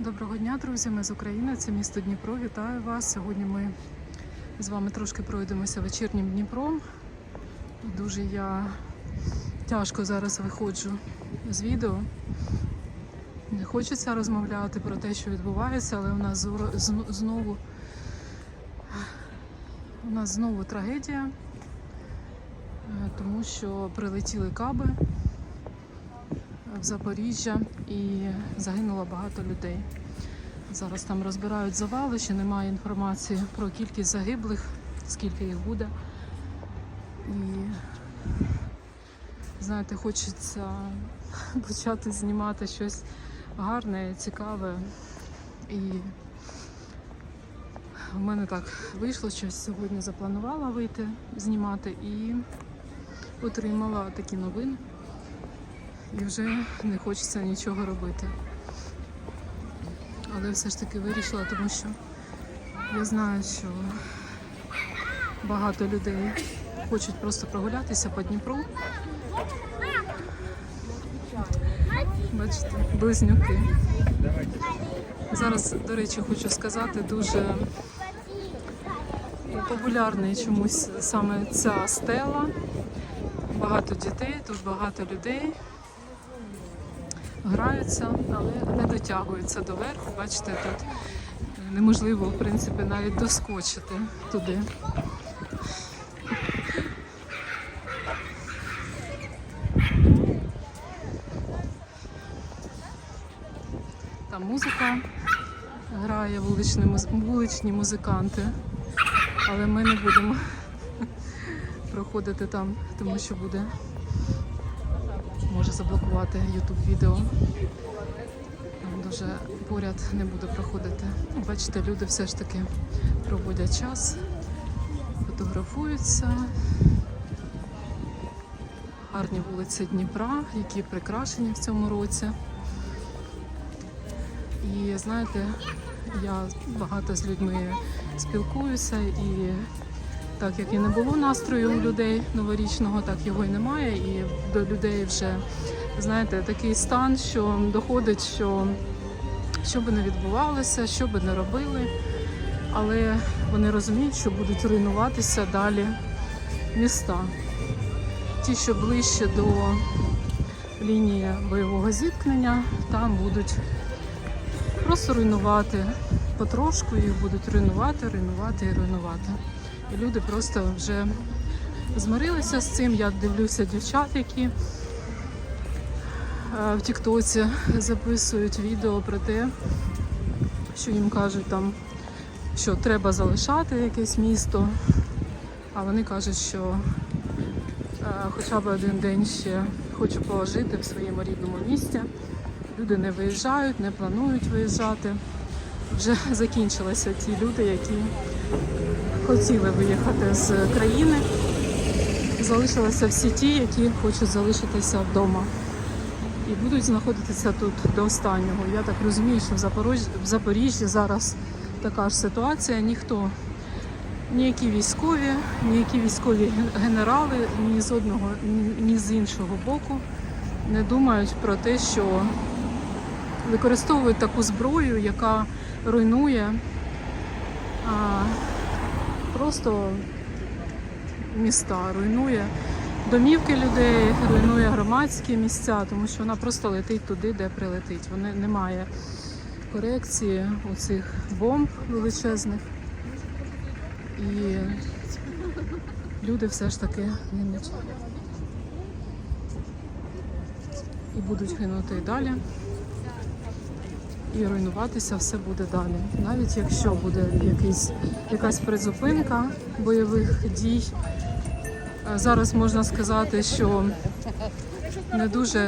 Доброго дня, друзі! Ми з України. Це місто Дніпро. Вітаю вас. Сьогодні ми з вами трошки пройдемося вечірнім Дніпром. Дуже я тяжко зараз виходжу з відео. Не хочеться розмовляти про те, що відбувається, але у нас знову у нас знову трагедія, е, тому що прилетіли каби в Запоріжжя і загинуло багато людей. Зараз там розбирають завали, ще немає інформації про кількість загиблих, скільки їх буде. І знаєте, хочеться почати знімати щось гарне, цікаве. І в мене так вийшло, що сьогодні запланувала вийти знімати і отримала такі новини і вже не хочеться нічого робити. Але все ж таки вирішила, тому що я знаю, що багато людей хочуть просто прогулятися по Дніпру. Бачите, близнюки. Зараз, до речі, хочу сказати, дуже популярний чомусь саме ця стела. Багато дітей, тут багато людей граються, але не дотягуються до верху. Бачите, тут неможливо, в принципі, навіть доскочити туди. Там музика грає, вуличні, вуличні музиканти, але ми не будемо проходити там, тому що буде може заблокувати YouTube відео. Дуже поряд не буду проходити. Ну, Бачите, люди все ж таки проводять час, фотографуються. Гарні вулиці Дніпра, які прикрашені в цьому році. І знаєте, я багато з людьми спілкуюся і так як і не було настрою у людей новорічного, так його і немає. І до людей вже знаєте такий стан, що доходить, що що би не відбувалося, що би не робили, але вони розуміють, що будуть руйнуватися далі міста. Ті, що ближче до лінії бойового зіткнення, там будуть просто руйнувати потрошку, їх будуть руйнувати, руйнувати і руйнувати. Люди просто вже змирилися з цим. Я дивлюся дівчат, які е, в Тіктоці записують відео про те, що їм кажуть там, що треба залишати якесь місто. А вони кажуть, що е, хоча б один день ще хочу пожити в своєму рідному місті. Люди не виїжджають, не планують виїжджати. Вже закінчилися ті люди, які хотіли виїхати з країни. Залишилися всі ті, які хочуть залишитися вдома. І будуть знаходитися тут до останнього. Я так розумію, що в Запоріжжі, в Запоріжжі зараз така ж ситуація. Ніхто, ніякі військові, ніякі військові генерали ні з одного, ні- ні з іншого боку не думають про те, що використовують таку зброю, яка руйнує а, просто міста, руйнує домівки людей, руйнує громадські місця, тому що вона просто летить туди, де прилетить. Вони немає корекції у цих бомб величезних. І люди все ж таки гинуть. І будуть гинути і далі. І руйнуватися все буде далі. Навіть якщо буде якийсь, якась призупинка бойових дій. Е, Зараз можна сказати, що не дуже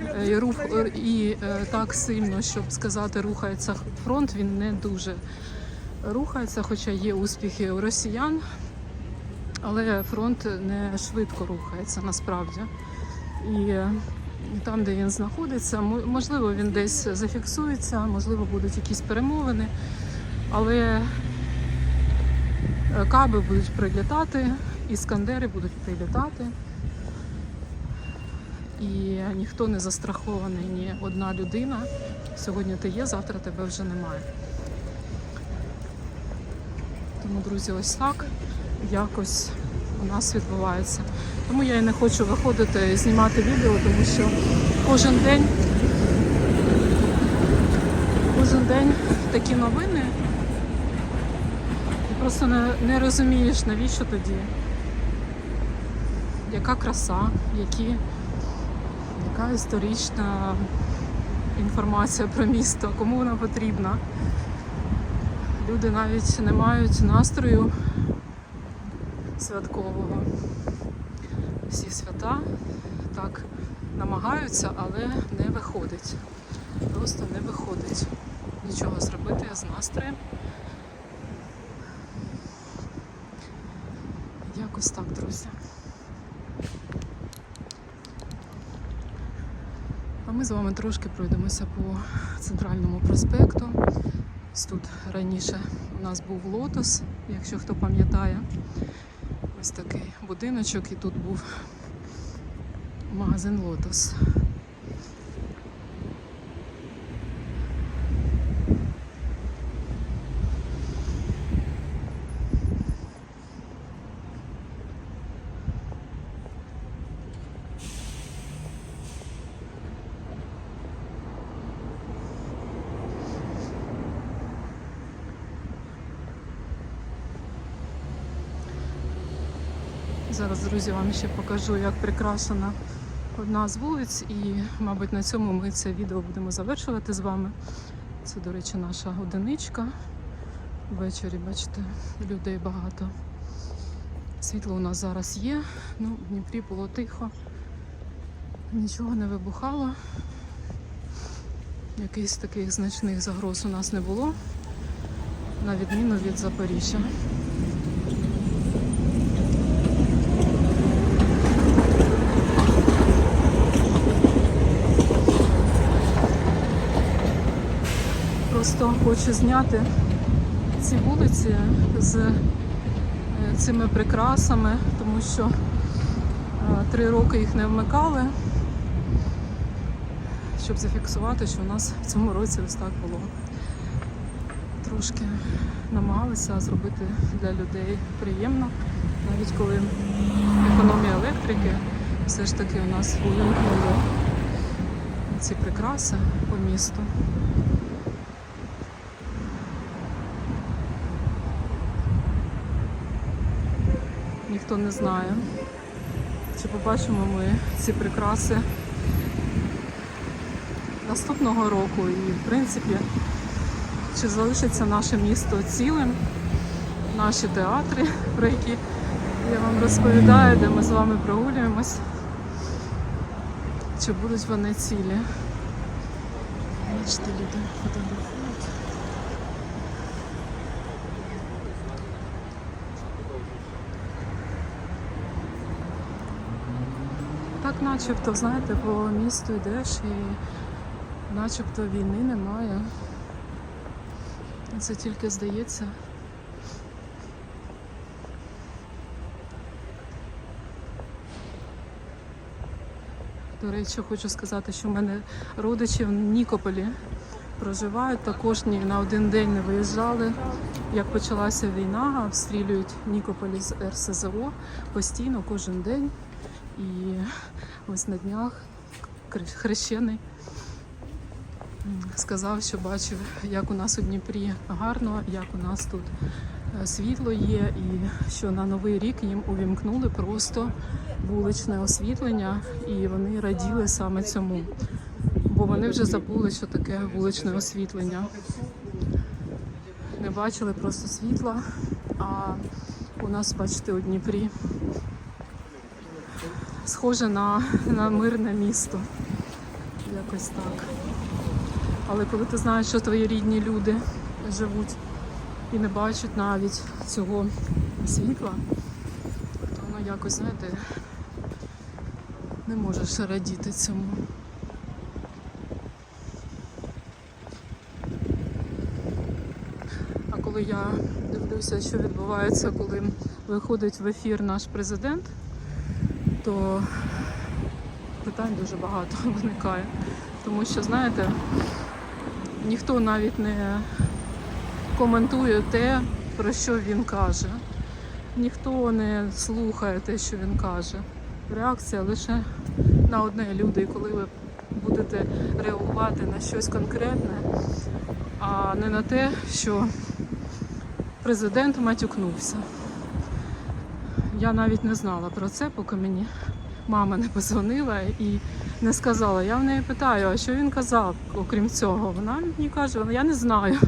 е, і рух е, і так сильно, щоб сказати, рухається фронт, він не дуже рухається, хоча є успіхи у росіян, але фронт не швидко рухається насправді. І там, де він знаходиться, можливо, він десь зафіксується, можливо, будуть якісь перемовини, але е, каби будуть прилітати, іскандери будуть прилітати. І ніхто не застрахований, ні одна людина Сьогодні ти є, завтра тебе вже немає. Тому, друзі, ось так якось у нас відбувається. Тому я і не хочу виходити і знімати відео, тому що кожен день, кожен день такі новини. І просто не, не розумієш, навіщо тоді. Яка краса, які, яка історична інформація про місто, кому вона потрібна. Люди навіть не мають настрою святкового. Всі свята так намагаються, але не виходить. Просто не виходить нічого зробити з настроєм. Якось так, друзі. А ми з вами трошки пройдемося по центральному проспекту. Тут раніше у нас був лотос, якщо хто пам'ятає. Ось такий будиночок, і тут був магазин Лотос. Зараз, друзі, вам ще покажу, як прикрашена одна з вулиць, і, мабуть, на цьому ми це відео будемо завершувати з вами. Це, до речі, наша одиничка. Ввечері, бачите, людей багато. Світло у нас зараз є. Ну, в Дніпрі було тихо, нічого не вибухало. Якихось таких значних загроз у нас не було, на відміну від Запоріжжя. Просто хочу зняти ці вулиці з е, цими прикрасами, тому що е, три роки їх не вмикали, щоб зафіксувати, що у нас в цьому році ось так було. Трошки намагалися зробити для людей приємно, навіть коли економія електрики все ж таки у нас увімкнули ці прикраси по місту. Ніхто не знає. Чи побачимо ми ці прикраси наступного року і, в принципі, чи залишиться наше місто цілим, наші театри, про які я вам розповідаю, де ми з вами прогулюємось. Чи будуть вони цілі? Бачите, люди фотографують. Начебто, знаєте, по місту йдеш і начебто війни немає. Це тільки здається. До речі, хочу сказати, що в мене родичі в Нікополі проживають, також ні на один день не виїжджали. Як почалася війна, обстрілюють Нікополі з РСЗО постійно, кожен день. І ось на днях хрещений сказав, що бачив, як у нас у Дніпрі гарно, як у нас тут е, світло є, і що на новий рік їм увімкнули просто вуличне освітлення, і вони раділи саме цьому. Бо вони вже забули, що таке вуличне освітлення. Не бачили просто світла, а у нас, бачите, у Дніпрі схоже на, на мирне місто. Якось так. Але коли ти знаєш, що твої рідні люди живуть і не бачать навіть цього світла, то воно якось, знаєте, не можеш радіти цьому. А коли я дивлюся, що відбувається, коли виходить в ефір наш президент, то питань дуже багато виникає. Тому що, знаєте, ніхто навіть не коментує те, про що він каже. Ніхто не слухає те, що він каже. Реакція лише на одне люди, і коли ви будете реагувати на щось конкретне, а не на те, що президент матюкнувся. Я навіть не знала про це, поки мені мама не позвонила і не сказала. Я в неї питаю, а що він казав, окрім цього? Вона мені каже, я не знаю.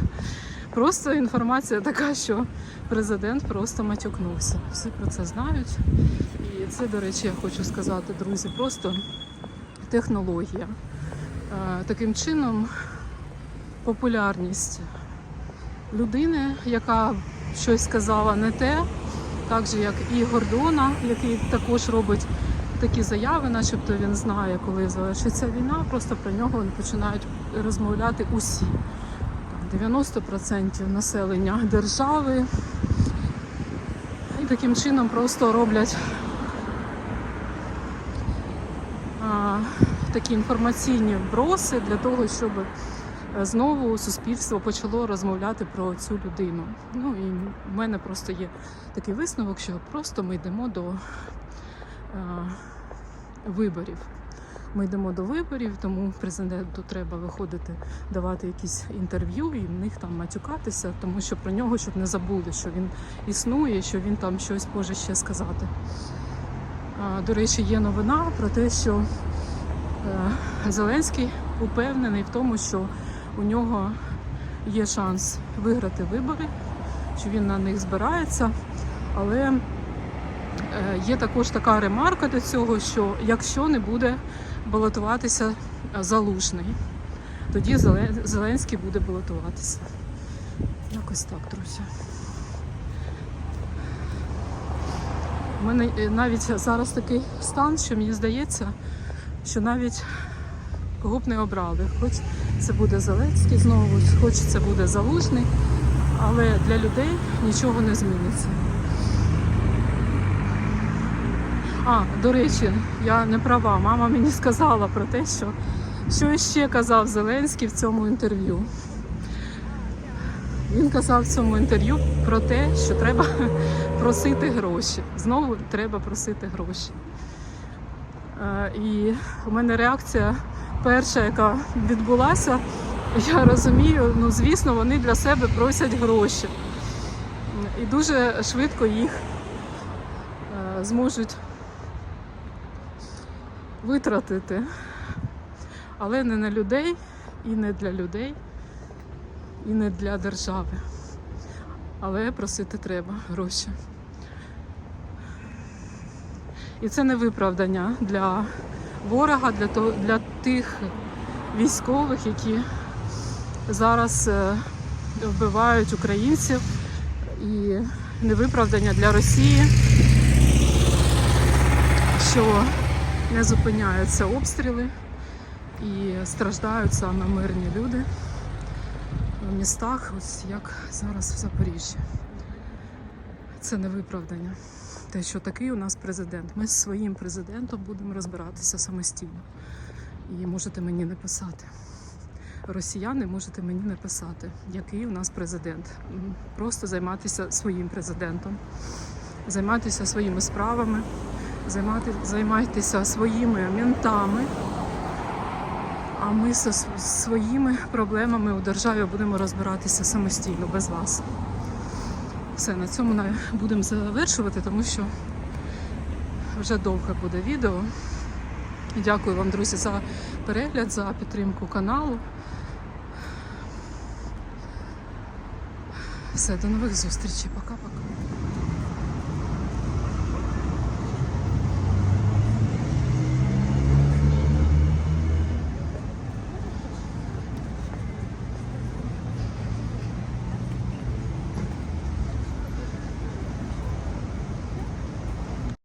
Просто інформація така, що президент просто матюкнувся. Всі про це знають. І це, до речі, я хочу сказати, друзі, просто технологія. Е, Таким чином, популярність людини, яка щось сказала не те, так же як і Гордона, який також робить такі заяви, начебто він знає, коли завершиться війна, просто про нього починають розмовляти усі. 90% населення держави. І таким чином просто роблять а, такі інформаційні вброси для того, щоб знову суспільство почало розмовляти про цю людину. Ну і в мене просто є такий висновок, що просто ми йдемо до е, виборів. Ми йдемо до виборів, тому президенту треба виходити, давати якісь інтерв'ю і в них там матюкатися, тому що про нього щоб не забули, що він існує, що він там щось може ще сказати. До речі, є новина про те, що е, Зеленський упевнений в тому, що у нього є шанс виграти вибори, що він на них збирається. Але е, є також така ремарка до цього, що якщо не буде балотуватися залужний, тоді Зеленський буде балотуватися. Якось так, друзі. У мене е, навіть зараз такий стан, що мені здається, що навіть кого б не обрали, хоч це буде Зеленський знову, хоч це буде Залужний, але для людей нічого не зміниться. А, до речі, я не права. Мама мені сказала про те, що що ще казав Зеленський в цьому інтерв'ю. Він казав в цьому інтерв'ю про те, що треба просити гроші. Знову треба просити гроші. Е, І у мене реакція перша, яка відбулася, я розумію, ну звісно, вони для себе просять гроші. І дуже швидко їх е, зможуть витратити. Але не на людей і не для людей, і не для держави. Але просити треба гроші. І це не виправдання для ворога, для, то, для тих військових, які зараз е, вбивають українців, і не виправдання для Росії, що не зупиняються обстріли і страждають саме мирні люди в містах, ось як зараз в Запоріжжі. Це не виправдання. Те, що такий у нас президент. Ми з своїм президентом будемо розбиратися самостійно. І можете мені не писати. Росіяни можете мені не писати, який у нас президент. Просто займатися своїм президентом, займатися своїми справами, займати, займайтеся своїми ментами. А ми зі своїми проблемами у державі будемо розбиратися самостійно, без вас. Все, на цьому будемо завершувати, тому що вже довге буде відео. Дякую вам, друзі, за перегляд, за підтримку каналу. Все, до нових зустрічей. Пока-пока.